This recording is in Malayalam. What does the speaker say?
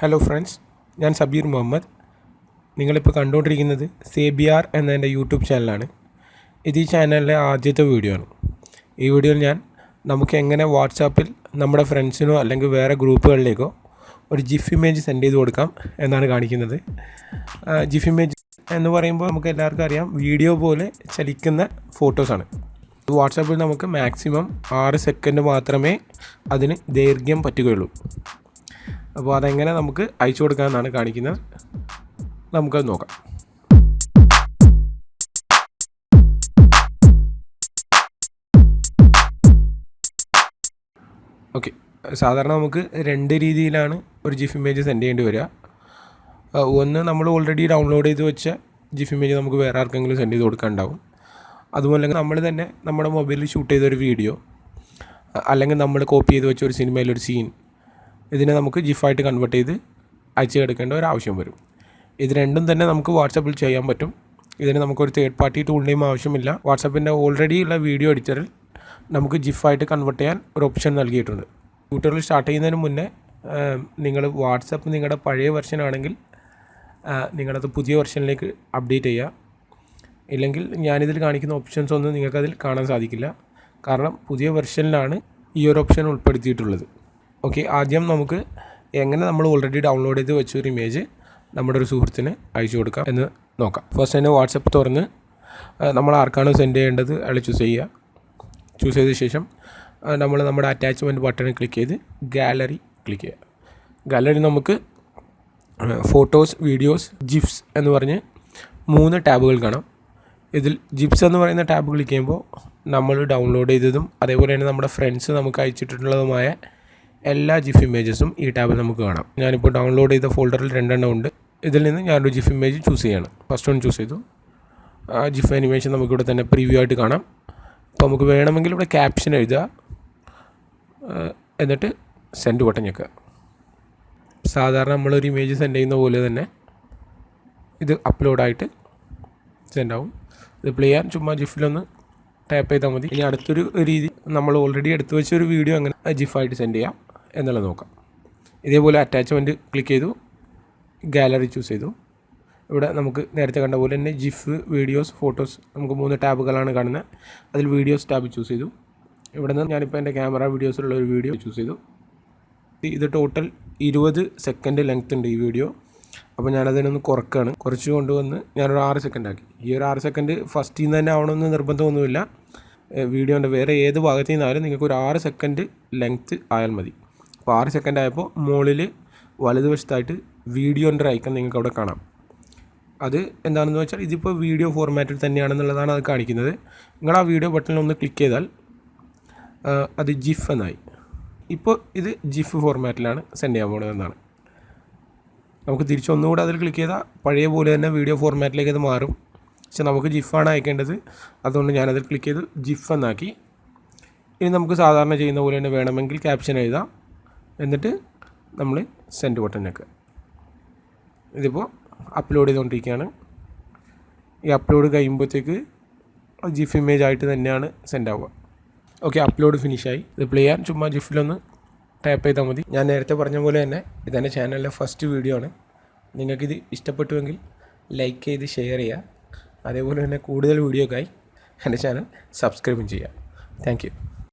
ഹലോ ഫ്രണ്ട്സ് ഞാൻ സബീർ മുഹമ്മദ്. നിങ്ങളിപ്പോൾ കണ്ടുകൊണ്ടിരിക്കുന്നത് സേബിയാർ എന്ന എന്റെ യൂട്യൂബ് ചാനലാണ്. ഇത് ഈ ചാനലിലെ ആദ്യത്തെ വീഡിയോ ആണ്. ഈ വീഡിയോയിൽ ഞാൻ നമുക്ക് എങ്ങനെ വാട്സാപ്പിൽ നമ്മുടെ ഫ്രണ്ട്സിനോ അല്ലെങ്കിൽ വേറെ ഗ്രൂപ്പുകളിലേക്കോ ഒരു ജിഫ് ഇമേജ് സെൻഡ് ചെയ്ത് കൊടുക്കാം എന്നാണ് കാണിക്കുന്നത്. ജിഫ് ഇമേജ് എന്ന് പറയുമ്പോൾ നമുക്ക് എല്ലാവർക്കും അറിയാം വീഡിയോ പോലെ ചലിക്കുന്ന ഫോട്ടോസാണ് വാട്സാപ്പിൽ നമുക്ക് മാക്സിമം ആറ് സെക്കൻഡ് മാത്രമേ അതിന് ദൈർഘ്യം പറ്റുകയുള്ളൂ. അപ്പോൾ അതെങ്ങനെ നമുക്ക് അയച്ചു കൊടുക്കാമെന്നാണ് കാണിക്കുന്നത്. നമുക്കത് നോക്കാം. ഓക്കെ. സാധാരണ നമുക്ക് രണ്ട് രീതിയിലാണ് ഒരു ജിഫ് ഇമേജ് സെൻഡ് ചെയ്യേണ്ടി വരിക. ഒന്ന് നമ്മൾ ഓൾറെഡി ഡൗൺലോഡ് ചെയ്ത് വെച്ച ജിഫ് ഇമേജ് നമുക്ക് വേറെ ആർക്കെങ്കിലും സെൻഡ് ചെയ്ത് കൊടുക്കാനുണ്ടാവും. അതുപോലെ നമ്മൾ തന്നെ നമ്മുടെ മൊബൈലിൽ ഷൂട്ട് ചെയ്തൊരു വീഡിയോ അല്ലെങ്കിൽ നമ്മൾ കോപ്പി ചെയ്ത് വെച്ച ഒരു സിനിമയിലൊരു സീൻ ഇതിനെ നമുക്ക് ജിഫായിട്ട് കൺവേർട്ട് ചെയ്ത് അയച്ചു എടുക്കേണ്ട ഒരു ആവശ്യം വരും. ഇത് രണ്ടും തന്നെ നമുക്ക് വാട്സപ്പിൽ ചെയ്യാൻ പറ്റും. ഇതിന് നമുക്കൊരു തേർഡ് പാർട്ടി ടൂളിന്റെയും ആവശ്യമില്ല. വാട്സപ്പിന്റെ ഓൾറെഡി ഉള്ള വീഡിയോ എഡിറ്ററിൽ നമുക്ക് ജിഫായിട്ട് കൺവേർട്ട് ചെയ്യാൻ ഒരു ഓപ്ഷൻ നൽകിയിട്ടുണ്ട്. ട്യൂട്ടോറിയൽ സ്റ്റാർട്ട് ചെയ്യുന്നതിന് മുന്നേ നിങ്ങൾ വാട്സപ്പ് നിങ്ങളുടെ പഴയ വെർഷൻ ആണെങ്കിൽ നിങ്ങളത് പുതിയ വെർഷനിലേക്ക് അപ്ഡേറ്റ് ചെയ്യുക. ഇല്ലെങ്കിൽ ഞാനിതിൽ കാണിക്കുന്ന ഓപ്ഷൻസ് ഒന്നും നിങ്ങൾക്കതിൽ കാണാൻ സാധിക്കില്ല. കാരണം പുതിയ വെർഷനിലാണ് ഈ ഒരു ഓപ്ഷൻ ഉൾപ്പെടുത്തിയിട്ടുള്ളത്. ഓക്കെ ആദ്യം നമുക്ക് എങ്ങനെ നമ്മൾ ഓൾറെഡി ഡൗൺലോഡ് ചെയ്ത് വെച്ച ഒരു ഇമേജ് നമ്മുടെ ഒരു സുഹൃത്തിന് അയച്ചു കൊടുക്കാം എന്ന് നോക്കാം. ഫസ്റ്റ് തന്നെ വാട്സപ്പ് തുറന്ന് നമ്മൾ ആർക്കാണ് സെൻഡ് ചെയ്യേണ്ടത് അയാൾ ചൂസ് ചെയ്യുക. ചൂസ് ചെയ്ത ശേഷം നമ്മൾ നമ്മുടെ അറ്റാച്ച്മെന്റ് ബട്ടൺ ക്ലിക്ക് ചെയ്ത് ഗാലറി ക്ലിക്ക് ചെയ്യുക. ഗാലറി നമുക്ക് ഫോട്ടോസ് വീഡിയോസ് ജിപ്സ് എന്ന് പറഞ്ഞ് മൂന്ന് ടാബുകൾ കാണാം. ഇതിൽ ജിപ്സ് എന്ന് പറയുന്ന ടാബ് ക്ലിക്ക് ചെയ്യുമ്പോൾ നമ്മൾ ഡൗൺലോഡ് ചെയ്തതും അതേപോലെ തന്നെ നമ്മുടെ ഫ്രണ്ട്സ് നമുക്ക് അയച്ചിട്ടുള്ളതുമായ എല്ലാ ജിഫ് ഇമേജസും ഈ ടാബിൽ നമുക്ക് കാണാം. ഞാനിപ്പോൾ ഡൗൺലോഡ് ചെയ്ത ഫോൾഡറിൽ രണ്ടെണ്ണം ഉണ്ട്. ഇതിൽ നിന്ന് ഞാനൊരു ജിഫ് ഇമേജ് ചൂസ് ചെയ്യണം. ഫസ്റ്റ് വൺ ചൂസ് ചെയ്തു. ആ ജിഫ് അനിമേഷൻ നമുക്കിവിടെ തന്നെ പ്രിവ്യൂ ആയിട്ട് കാണാം. അപ്പോൾ നമുക്ക് വേണമെങ്കിൽ ഇവിടെ ക്യാപ്ഷൻ എഴുതുക. എന്നിട്ട് സെൻഡ് ബട്ടൺ ഞെക്കുക. സാധാരണ നമ്മളൊരു ഇമേജ് സെൻഡ് ചെയ്യുന്ന പോലെ തന്നെ ഇത് അപ്ലോഡായിട്ട് സെൻഡ് ആവും. ഇത് പ്ലേ ചെയ്യാൻ ചുമ്മാ ജിഫിലൊന്ന് ടാപ്പ് ചെയ്താൽ മതി. ഇനി അടുത്തൊരു രീതി നമ്മൾ ഓൾറെഡി എടുത്തു വെച്ച ഒരു വീഡിയോ അങ്ങനെ ജിഫായിട്ട് സെൻഡ് ചെയ്യാം. എന്നുള്ളത് നോക്കാം. ഇതേപോലെ അറ്റാച്ച്മെന്റ് ക്ലിക്ക് ചെയ്തു. ഗാലറി ചൂസ് ചെയ്തു. ഇവിടെ നമുക്ക് നേരത്തെ കണ്ട പോലെ തന്നെ ജിഫ് വീഡിയോസ് ഫോട്ടോസ് നമുക്ക് മൂന്ന് ടാബുകളാണ് കാണുന്നത്. അതിൽ വീഡിയോസ് ടാബ് ചൂസ് ചെയ്തു. ഇവിടെ നിന്ന് ഞാനിപ്പോൾ എന്റെ ക്യാമറ വീഡിയോസിലുള്ള ഒരു വീഡിയോ ചൂസ് ചെയ്തു. ഇത് ടോട്ടൽ ഇരുപത് സെക്കൻഡ് ലെങ്ത് ഉണ്ട് ഈ വീഡിയോ അപ്പോൾ ഞാനതിനൊന്ന് കുറക്കുകയാണ് കുറച്ച് കൊണ്ടുവന്ന് ഞാനൊരു ആറ് സെക്കൻഡ് ആക്കി. ഈ ഒരു ആറ് സെക്കൻഡ് ഫസ്റ്റിൽ നിന്ന് തന്നെ ആവണമെന്ന് നിർബന്ധമൊന്നുമില്ല. വീഡിയോന്റെ വേറെ ഏത് ഭാഗത്തു നിന്നായാലും നിങ്ങൾക്ക് ഒരു ആറ് സെക്കൻഡ് ലെങ്ത്ത് ആയാൽ മതി. അപ്പോൾ ആറ് സെക്കൻഡ് ആയപ്പോൾ മുകളിൽ വലതുവശത്തായിട്ട് വീഡിയോന്റെ ഐക്കൺ നിങ്ങൾക്ക് അവിടെ കാണാം. അത് എന്താണെന്ന് വെച്ചാൽ ഇതിപ്പോൾ വീഡിയോ ഫോർമാറ്റിൽ തന്നെയാണെന്നുള്ളതാണ് അത് കാണിക്കുന്നത്. നിങ്ങൾ ആ വീഡിയോ ബട്ടണിൽ ഒന്ന് ക്ലിക്ക് ചെയ്താൽ അത് ജിഫ് എന്നായി. ഇപ്പോൾ ഇത് ജിഫ് ഫോർമാറ്റിലാണ് സെൻഡ് ചെയ്യാൻ പോകുന്നത് എന്നാണ് നമുക്ക് തിരിച്ചൊന്നുകൂടെ അതിൽ ക്ലിക്ക് ചെയ്താൽ പഴയ പോലെ തന്നെ വീഡിയോ ഫോർമാറ്റിലേക്ക് അത് മാറും. പക്ഷെ നമുക്ക് ജിഫാണ് അയക്കേണ്ടത്. അതുകൊണ്ട് ഞാനതിൽ ക്ലിക്ക് ചെയ്ത് ജിഫ് എന്നാക്കി. ഇനി നമുക്ക് സാധാരണ ചെയ്യുന്ന പോലെ തന്നെ വേണമെങ്കിൽ ക്യാപ്ഷൻ എഴുതാം. എന്നിട്ട് നമ്മൾ സെൻഡ് ബട്ടൺ ഞെക്കുക ഇതിപ്പോൾ അപ്ലോഡ് ചെയ്തുകൊണ്ടിരിക്കുകയാണ് ഈ അപ്ലോഡ് കഴിയുമ്പോഴത്തേക്ക് ജിഫ് ഇമേജ് ആയിട്ട് തന്നെയാണ് സെൻഡ് ആവുക. ഓക്കെ അപ്ലോഡ് ഫിനിഷായി ഇത് പ്ലേ ചെയ്യാൻ ചുമ്മാ ജിഫിലൊന്ന് ടാപ്പ് ചെയ്താൽ മതി. ഞാൻ നേരത്തെ പറഞ്ഞ പോലെ തന്നെ ഇതെന്റെ ചാനലിലെ ഫസ്റ്റ് വീഡിയോ ആണ്. നിങ്ങൾക്കിത് ഇഷ്ടപ്പെട്ടുവെങ്കിൽ ലൈക്ക് ചെയ്ത് ഷെയർ ചെയ്യുക. അതേപോലെ തന്നെ കൂടുതൽ വീഡിയോക്കായി എന്റെ ചാനൽ സബ്സ്ക്രൈബും ചെയ്യുക താങ്ക്